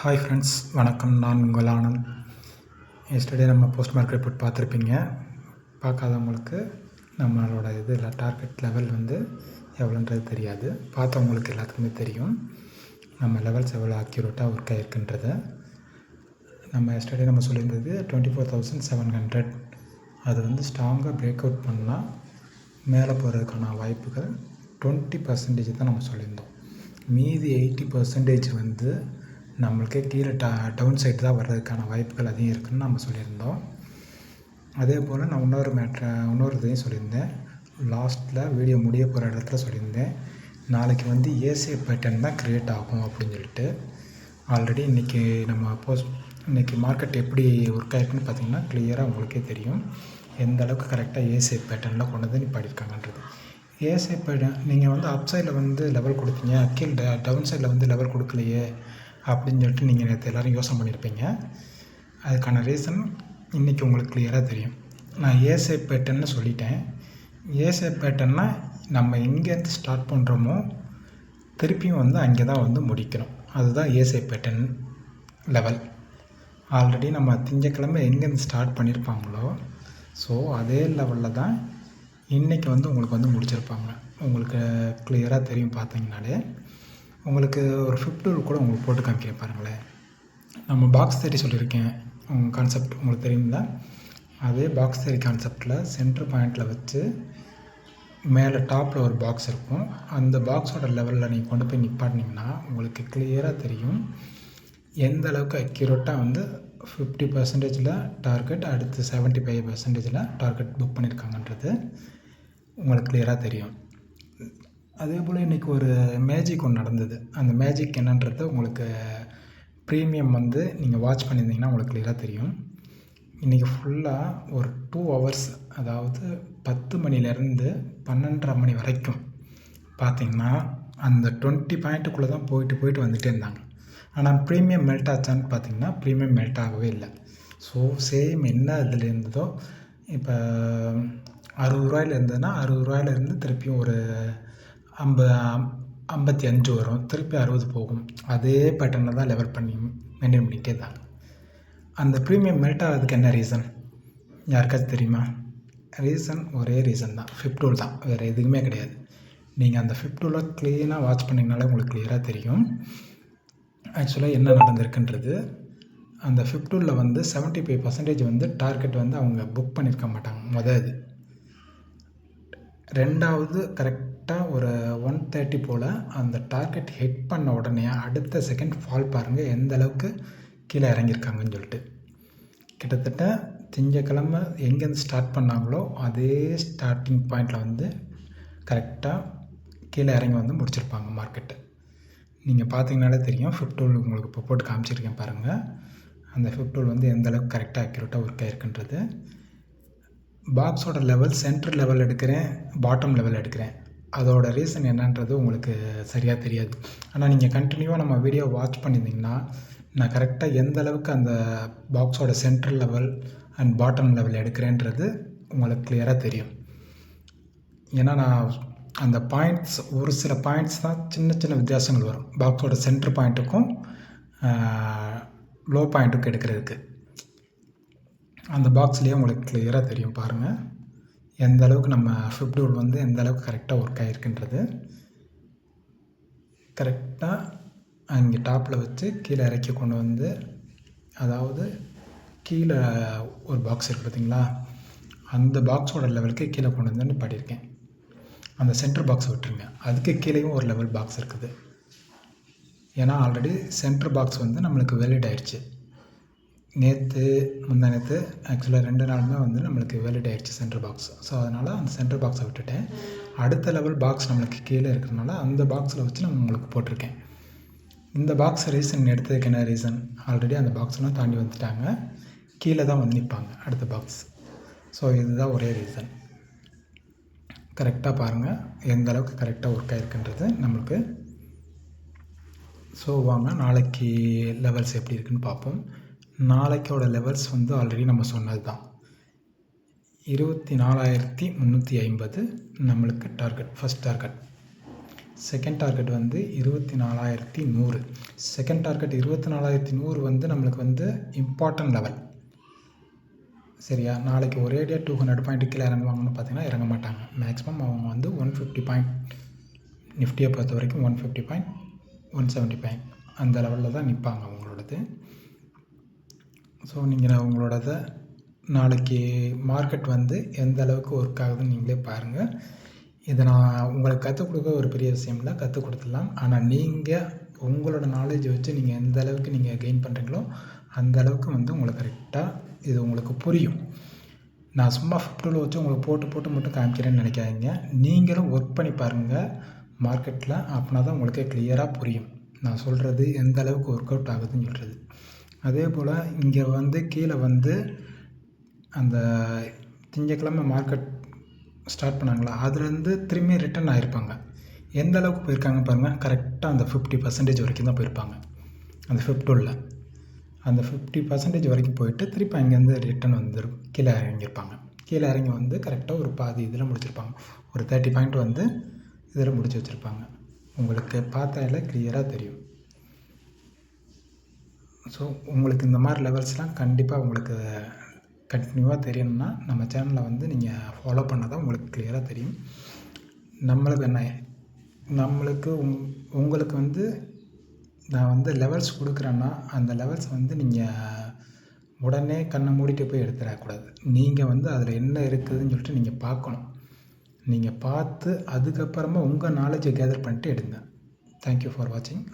Hi friends வணக்கம். நான் உங்கள் ஆனந்த். எஸ்டர்டே நம்ம போஸ்ட் மார்க் ரிப்போர்ட் பார்த்துருப்பீங்க. பார்க்காதவங்களுக்கு நம்மளோட இதில் டார்கெட் லெவல் வந்து எவ்வளோன்றது தெரியாது. பார்த்தவங்களுக்கு எல்லாத்துக்குமே தெரியும். நம்ம லெவல்ஸ் எவ்வளோ அக்யூரேட்டாக ஒர்க் ஆகிருக்குன்றது நம்ம எஸ்டர்டே நம்ம சொல்லியிருந்தது twenty four thousand seven hundred அது வந்து ஸ்ட்ராங்காக பிரேக் அவுட் பண்ணால் மேலே போகிறதுக்கான வாய்ப்புகள் டுவெண்ட்டி பர்சன்டேஜ் தான் நம்ம சொல்லியிருந்தோம். மீதி எயிட்டி பர்சன்டேஜ் வந்து நம்மளுக்கே கீழே ட டவுன் சைடு தான் வர்றதுக்கான வாய்ப்புகள் அதிகம் இருக்குதுன்னு நம்ம சொல்லியிருந்தோம். அதே போல் நான் இன்னொரு மேட்ரு இன்னொரு இதையும் சொல்லியிருந்தேன். லாஸ்ட்டில் வீடியோ முடிய போகிற இடத்துல சொல்லியிருந்தேன். நாளைக்கு வந்து ஏசி பேட்டர்ன் தான் க்ரியேட் ஆகும் அப்படின்னு சொல்லிட்டு. ஆல்ரெடி இன்றைக்கி நம்ம போஸ்ட் இன்றைக்கி மார்க்கெட் எப்படி ஒர்க் ஆகிருக்குன்னு பார்த்தீங்கன்னா கிளியராக உங்களுக்கே தெரியும். எந்த அளவுக்கு கரெக்டாக ஏசி பேட்டர்னில் கொண்டு வந்து நிப்பாடிருக்காங்கன்றது ஏசி பேட்டர்ன் நீங்கள் வந்து அப் சைடில் வந்து லெவல் கொடுத்தீங்க. கீழே டவுன் சைடில் வந்து லெவல் கொடுக்கலையே. அப்படின்னு சொல்லிட்டு நீங்கள் நேற்று எல்லோரும் யோசனை பண்ணியிருப்பீங்க அதுக்கான ரீசன் இன்றைக்கி உங்களுக்கு கிளியராக தெரியும். நான் ஏசே பேட்டர்ன்னு சொல்லிட்டேன். ஏசே பேட்டன்னா நம்ம எங்கேருந்து ஸ்டார்ட் பண்ணுறோமோ திருப்பியும் வந்து அங்கே தான் வந்து முடிக்கணும். அதுதான் ஏசே பேட்டர்ன் லெவல் ஆல்ரெடி நம்ம திங்கக்கிழமை எங்கேருந்து ஸ்டார்ட் பண்ணியிருப்பாங்களோ ஸோ அதே லெவலில் தான் இன்றைக்கி வந்து உங்களுக்கு வந்து முடிச்சிருப்பாங்க. உங்களுக்கு கிளியராக தெரியும் பார்த்தீங்கனாலே. உங்களுக்கு ஒரு ஃபிஃப்த் கூட உங்களுக்கு போட்டு காமிக்கிறேன் பாருங்களேன். நம்ம பாக்ஸ் தேரி சொல்லியிருக்கேன். உங்கள் கான்செப்ட் உங்களுக்கு தெரியுங்களா அதே பாக்ஸ் தேரி கான்செப்டில் சென்டர் பாயிண்டில் வச்சு மேலே டாப்பில் ஒரு பாக்ஸ் இருக்கும். அந்த பாக்ஸோட லெவலில் நீங்கள் கொண்டு போய் நிப்பாட்டினீங்கன்னா உங்களுக்கு கிளியராக தெரியும். எந்த அளவுக்கு அக்யூரேட்டாக வந்து ஃபிஃப்டி பர்சன்டேஜில் டார்கெட் அடுத்து செவன்ட்டி ஃபைவ் பர்சன்டேஜில் டார்கெட் புக் பண்ணியிருக்காங்கன்றது உங்களுக்கு கிளியராக தெரியும். அதே போல் இன்றைக்கி ஒரு மேஜிக் ஒன்று நடந்தது. அந்த மேஜிக் என்னன்றது உங்களுக்கு ப்ரீமியம் வந்து நீங்கள் வாட்ச் பண்ணியிருந்தீங்கன்னா உங்களுக்கு க்ளியராக தெரியும். இன்றைக்கி ஃபுல்லாக ஒரு டூ ஹவர்ஸ் அதாவது பத்து மணிலேருந்து பன்னெண்டரை மணி வரைக்கும் பார்த்திங்கன்னா அந்த டுவெண்ட்டி பாயிண்ட்டுக்குள்ளே தான் போயிட்டு போயிட்டு வந்துகிட்டே இருந்தாங்க. ஆனால் ப்ரீமியம் மெல்ட் ஆச்சான்னு பார்த்தீங்கன்னா ப்ரீமியம் மெல்ட் ஆகவே இல்லை. ஸோ சேம் என்ன இதில் இருந்ததோ இப்போ அறுபது ரூபாயில் இருந்ததுன்னா அறுபது ரூபாயிலேருந்து திருப்பியும் ஒரு ஐம்ப ஐம்பத்தி அஞ்சு வரும். திருப்பி அறுபது போகும். அதே பேட்டர்னில் தான் லெவல் பண்ணி மெயின்டைன் பண்ணிகிட்டே இருந்தாங்க அந்த ப்ரீமியம் மெல்ட் ஆகிறதுக்கு என்ன ரீசன் யாருக்காச்சும் தெரியுமா? ரீசன் ஒரே ரீசன் தான். ஃபிஃப்டூல் தான். வேறு எதுவுமே கிடையாது. நீங்கள் அந்த ஃபிஃப்டூலை க்ளீனாக வாட்ச் பண்ணிங்கனாலே உங்களுக்கு கிளியராக தெரியும். ஆக்சுவலாக என்ன நடந்திருக்குன்றது அந்த ஃபிஃப்டூலில் வந்து செவன்ட்டி ஃபைவ் பர்சன்டேஜ் வந்து டார்கெட் வந்து அவங்க புக் பண்ணியிருக்க மாட்டாங்க. முத இது. ரெண்டாவது கரெக்ட் கரெக்டாக ஒரு ஒன் தேர்ட்டி போல் அந்த டார்கெட் ஹிட் பண்ண உடனே அடுத்த செகண்ட் ஃபால் பாருங்கள் எந்த அளவுக்கு கீழே இறங்கியிருக்காங்கன்னு சொல்லிட்டு. கிட்டத்தட்ட திங்கக்கிழமை எங்கேருந்து ஸ்டார்ட் பண்ணாங்களோ அதே ஸ்டார்டிங் பாயிண்டில் வந்து கரெக்டாக கீழே இறங்கி வந்து முடிச்சிருப்பாங்க மார்க்கெட்டு நீங்கள் பார்த்தீங்கனாலே தெரியும் ஃபிஃப்டூல் உங்களுக்கு இப்போ போட்டு காமிச்சிருக்கேன் பாருங்கள் அந்த ஃபிஃப்டூல் வந்து எந்த அளவுக்கு கரெக்டாக அக்யூரேட்டாக ஒர்க் ஆகிருக்குன்றது பாக்ஸோட லெவல் சென்டர் லெவல் எடுக்கிறேன் பாட்டம் லெவல் எடுக்கிறேன். அதோட ரீசன் என்னன்றது உங்களுக்கு சரியாக தெரியாது. ஆனால் நீங்கள் கண்டினியூவாக நம்ம வீடியோ வாட்ச் பண்ணியிருந்தீங்கன்னா நான் கரெக்டாக எந்த அளவுக்கு அந்த பாக்ஸோட central level and bottom level எடுக்கிறேன்றது உங்களுக்கு கிளியராக தெரியும். ஏன்னா நான் அந்த பாயிண்ட்ஸ் ஒரு சில பாயிண்ட்ஸ் தான் சின்ன சின்ன வித்தியாசங்கள் வரும். பாக்ஸோட சென்டர் பாயிண்ட்டுக்கும் லோ பாயிண்ட்டுக்கும் எடுக்கிறதுக்கு. அந்த பாக்ஸ்லேயே உங்களுக்கு கிளியராக தெரியும் பாருங்கள் எந்த அளவுக்கு நம்ம ஃபிப்டூல் வந்து எந்த அளவுக்கு கரெக்டாக ஒர்க் ஆகிருக்குன்றது கரெக்டாக அங்கே டாப்பில் வச்சு கீழே இறக்கி கொண்டு வந்து அதாவது கீழே ஒரு பாக்ஸ் இருக்குது பார்த்தீங்களா அந்த பாக்ஸோட லெவலுக்கு கீழே கொண்டு வந்து பாடியிருக்கேன் அந்த சென்டர் பாக்ஸ் விட்டுருங்க. அதுக்கு கீழேயும் ஒரு லெவல் பாக்ஸ் இருக்குது. ஏன்னா ஆல்ரெடி சென்டர் பாக்ஸ் வந்து நம்மளுக்கு வேலிட் ஆயிடுச்சு. நேற்று முந்தா நேற்று ஆக்சுவலாக ரெண்டு நாளுமே வந்து நம்மளுக்கு வேலிட் ஆகிடுச்சு சென்டர் பாக்ஸ் ஸோ அதனால் அந்த சென்டர் பாக்ஸை விட்டுட்டேன். அடுத்த லெவல் பாக்ஸ் நம்மளுக்கு கீழே இருக்கிறதுனால அந்த பாக்ஸில் வச்சு நான் உங்களுக்கு போட்டிருக்கேன். இந்த பாக்ஸ் ரீசன் எடுத்ததுக்கு என்ன ரீசன் ஆல்ரெடி அந்த பாக்ஸ்லாம் தாண்டி வந்துட்டாங்க. கீழே தான் வந்து நிற்பாங்க அடுத்த பாக்ஸ் ஸோ இதுதான் ஒரே ரீசன் கரெக்டாக பாருங்கள் எந்த அளவுக்கு கரெக்டாக ஒர்க் ஆகிருக்குன்றது நம்மளுக்கு. ஸோ வாங்க நாளைக்கு லெவல்ஸ் எப்படி இருக்குன்னு பார்ப்போம். நாளைக்கோட லெவல்ஸ் வந்து ஆல்ரெடி நம்ம சொன்னது தான் இருபத்தி நாலாயிரத்தி முந்நூற்றி ஐம்பது நம்மளுக்கு target first target second target வந்து இருபத்தி நாலாயிரத்தி நூறு. செகண்ட் டார்கெட் இருபத்தி நாலாயிரத்தி நூறு வந்து நம்மளுக்கு வந்து இம்பார்ட்டன்ட் லெவல் சரியா? நாளைக்கு ஒரேடியாக டூ ஹண்ட்ரட் பாயிண்ட் கீழே இறங்குவாங்கன்னு பார்த்தீங்கன்னா இறங்க மாட்டாங்க. மேக்ஸிமம் அவங்க வந்து ஒன் ஃபிஃப்டி பாயிண்ட் நிஃப்டியை பொறுத்த வரைக்கும் one fifty point one seventy point அந்த லெவலில் தான் நிற்பாங்க அவங்களோடது. ஸோ நீங்கள் அவங்களோடத நாளைக்கு மார்க்கெட் வந்து எந்த அளவுக்கு ஒர்க் ஆகுதுன்னு நீங்களே பாருங்கள் இதை நான் உங்களுக்கு கற்றுக் கொடுக்க ஒரு பெரிய விஷயம் கற்றுக் கொடுத்துடலாம். ஆனால் நீங்கள் உங்களோட நாலேஜ் வச்சு நீங்கள் எந்த அளவுக்கு நீங்கள் கெயின் பண்ணுறீங்களோ அந்த அளவுக்கு வந்து உங்களுக்கு கரெக்டாக இது உங்களுக்கு புரியும். நான் சும்மா ஃபிஃப்டில் வச்சு உங்களுக்கு போட்டு போட்டு மட்டும் காமிக்கிறேன்னு நினைக்காதீங்க. நீங்களும் ஒர்க் பண்ணி பாருங்கள் மார்க்கெட்டில் அப்படின்னா தான் உங்களுக்கே கிளியராக புரியும். நான் சொல்கிறது எந்த அளவுக்கு ஒர்க் அவுட் ஆகுதுன்னு சொல்கிறது அதே போல் இங்கே வந்து கீழே வந்து அந்த திங்கக்கிழமை மார்க்கெட் ஸ்டார்ட் பண்ணாங்களா? அதுலேருந்து திரும்பி ரிட்டர்ன் ஆகிருப்பாங்க எந்த அளவுக்கு போயிருக்காங்க பாருங்கள் கரெக்டாக அந்த ஃபிஃப்டி பர்சன்டேஜ் வரைக்கும் தான் போயிருப்பாங்க. அந்த ஃபிஃப்டூலில் அந்த ஃபிஃப்டி பர்சன்டேஜ் வரைக்கும் போயிட்டு திருப்பி அங்கேருந்து ரிட்டன் வந்துடும் கீழே இறங்கியிருப்பாங்க. கீழே இறங்கி வந்து கரெக்டாக ஒரு பாதி இதில் முடிச்சிருப்பாங்க. ஒரு தேர்ட்டி பாயிண்ட் வந்து இதில் முடிச்சு வச்சுருப்பாங்க. உங்களுக்கு பார்த்தாலே கிளியராக தெரியும். ஸோ உங்களுக்கு இந்த மாதிரி லெவல்ஸ்லாம் கண்டிப்பாக உங்களுக்கு கண்டினியூவாக தெரியணும்னா நம்ம சேனலை வந்து நீங்கள் ஃபாலோ பண்ணால் தான் உங்களுக்கு கிளியராக தெரியும். நம்மளுக்கு என்ன நம்மளுக்கு உங் உங்களுக்கு வந்து நான் வந்து லெவல்ஸ் கொடுக்குறேன்னா அந்த லெவல்ஸ் வந்து நீங்கள் உடனே கண்ணை மூடிட்டு போய் எடுத்துடக்கூடாது. நீங்கள் வந்து அதில் என்ன இருக்குதுன்னு சொல்லிட்டு நீங்கள் பார்க்கணும். நீங்கள் பார்த்து அதுக்கப்புறமா உங்கள் நாலேஜை கேதர் பண்ணிட்டு எடுங்க. தேங்க்யூ ஃபார் வாட்சிங்